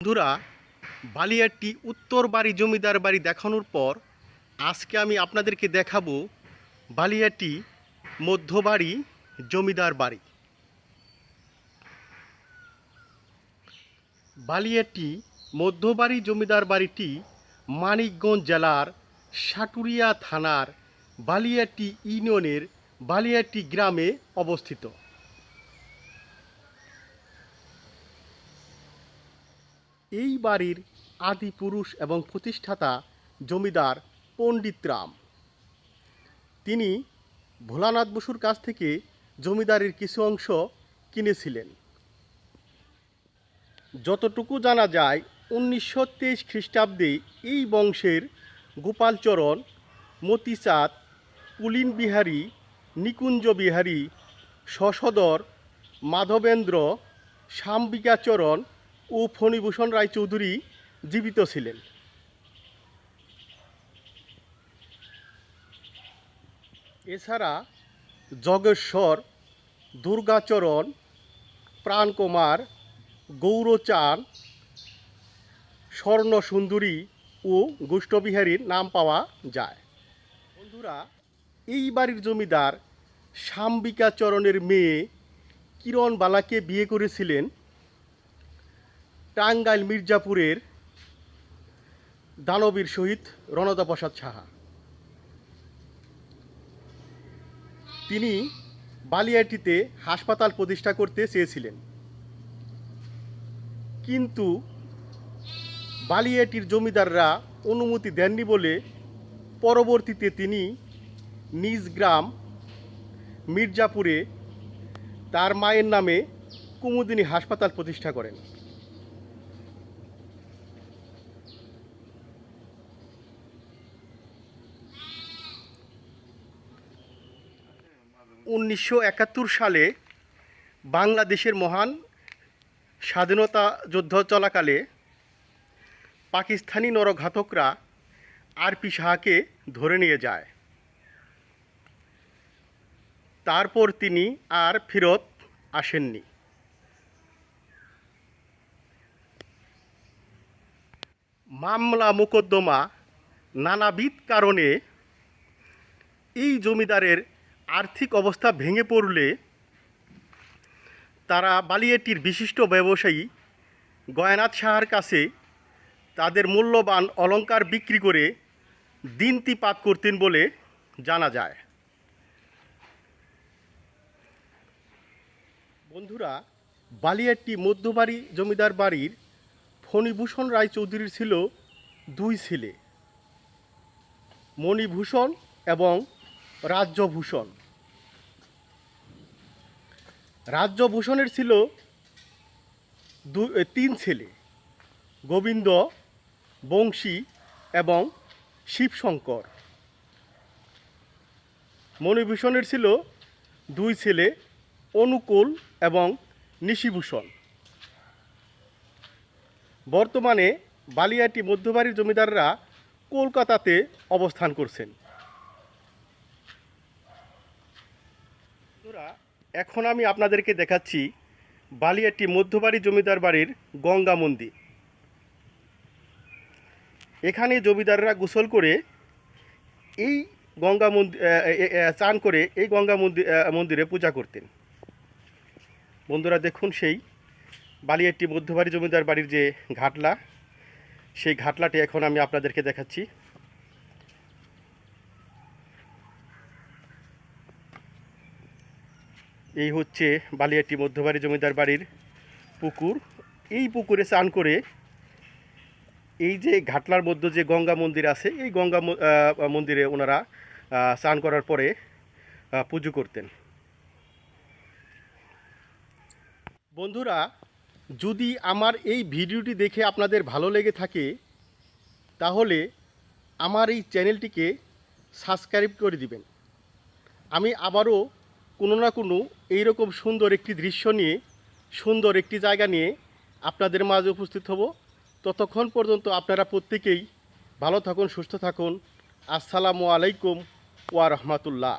বন্ধুরা, বালিয়াটি উত্তর বাড়ি জমিদার বাড়ি দেখানোর পর আজকে আমি আপনাদেরকে দেখাবো বালিয়াটি মধ্যবাড়ি জমিদার বাড়ি। বালিয়াটি মধ্যবাড়ি জমিদার বাড়িটি মানিকগঞ্জ জেলার সাটুরিয়া থানার বালিয়াটি ইউনিয়নের বালিয়াটি গ্রামে অবস্থিত। এই বাড়ির আদি পুরুষ এবং প্রতিষ্ঠাতা জমিদার পণ্ডিত রাম। তিনি ভোলানাথ বসুর কাছ থেকে জমিদারির কিছু অংশ কিনেছিলেন। যতটুকু জানা যায়, উনিশশো তেইশ খ্রিস্টাব্দে এই বংশের গোপালচরণ, মতিচাঁদ, পুলিন বিহারী, নিকুঞ্জ বিহারী, শশধর, মাধবেন্দ্র শ্যামবিকাচরণ ও ফণিভূষণ রায়চৌধুরী জীবিত ছিলেন। এছাড়া জগেশ্বর দুর্গাচরণ, প্রাণকুমার, গৌরচাঁদ স্বর্ণ সুন্দরী ও গুষ্টবিহারীর নাম পাওয়া যায়। বন্ধুরা, এই বাড়ির জমিদার শ্যামবিকাচরণের মেয়ে কিরণ বালাকে বিয়ে করেছিলেন টাঙ্গাইল মির্জাপুরের দানবীর শহীদ রণদা প্রসাদ সাহা। তিনি বালিয়াটিতে হাসপাতাল প্রতিষ্ঠা করতে চেয়েছিলেন। কিন্তু বালিয়াটির জমিদাররা অনুমতি দেননি বলে পরবর্তীতে তিনি নিজ গ্রাম মির্জাপুরে তার মায়ের নামে কুমুদিনী হাসপাতাল প্রতিষ্ঠা করেন। উনিশশো একাত্তর সালে বাংলাদেশের মহান স্বাধীনতা যুদ্ধ চলাকালে পাকিস্তানি নরঘাতকরা আরপি শাহকে ধরে নিয়ে যায়। তারপর তিনি আর ফেরত আসেননি। মামলা মোকদ্দমা নানাবিধ কারণে এই জমিদারের আর্থিক অবস্থা ভেঙে পড়লে তারা বালিয়াটির বিশিষ্ট ব্যবসায়ী গয়নাথ সাহার কাছে তাদের মূল্যবান অলঙ্কার বিক্রি করে দিনটি দিনতিপাত করতেন বলে জানা যায়। বন্ধুরা, বালিয়াটি মধ্যবাড়ি জমিদার বাড়ির ফণিভূষণ রায়চৌধুরীর ছিল দুই ছেলে, মণিভূষণ এবং রাজ্যভূষণ। রাজ্যভূষণের ছিল দু তিন ছেলে, গোবিন্দ, বংশী এবং শিবশঙ্কর। মণিভূষণের ছিল দুই ছেলে, অনুকূল এবং নিশিভূষণ। বর্তমানে বালিয়াটি মধ্যবাড়ির জমিদাররা কলকাতাতে অবস্থান করছেন বন্ধুরা এখন আমি আপনাদেরকে দেখাচ্ছি বালিয়াটি মধ্যবাড়ি জমিদার বাড়ির গঙ্গা মন্দির। এখানে জমিদাররা গোসল করে এই গঙ্গা মন্দির চান করে এই গঙ্গা মন্দির মন্দিরে পূজা করতেন। বন্ধুরা দেখুন সেই বালিয়াটি মধ্যবাড়ি জমিদার বাড়ির যে ঘাটলা, সেই ঘাটলাটি এখন আমি আপনাদেরকে দেখাচ্ছি। এই হচ্ছে বালিয়াটি মধ্যবাড়ি জমিদার বাড়ির পুকুর। এই পুকুরে স্নান করে এই যে ঘাটলার মধ্যে যে গঙ্গা মন্দির আছে, এই গঙ্গা মন্দিরে ওনারা স্নান করার পরে পুজো করতেন। বন্ধুরা, যদি আমার এই ভিডিওটি দেখে আপনাদের ভালো লেগে থাকে, তাহলে আমার এই চ্যানেলটিকে সাবস্ক্রাইব করে দিবেন। আমি আবারও কোনো না কোনো এইরকম সুন্দর একটি দৃশ্য নিয়ে, সুন্দর একটি জায়গা নিয়ে আপনাদের মাঝে উপস্থিত হব। ততক্ষণ পর্যন্ত আপনারা প্রত্যেকেই ভালো থাকুন, সুস্থ থাকুন। আসসালামু আলাইকুম ওয়া রহমাতুল্লাহ।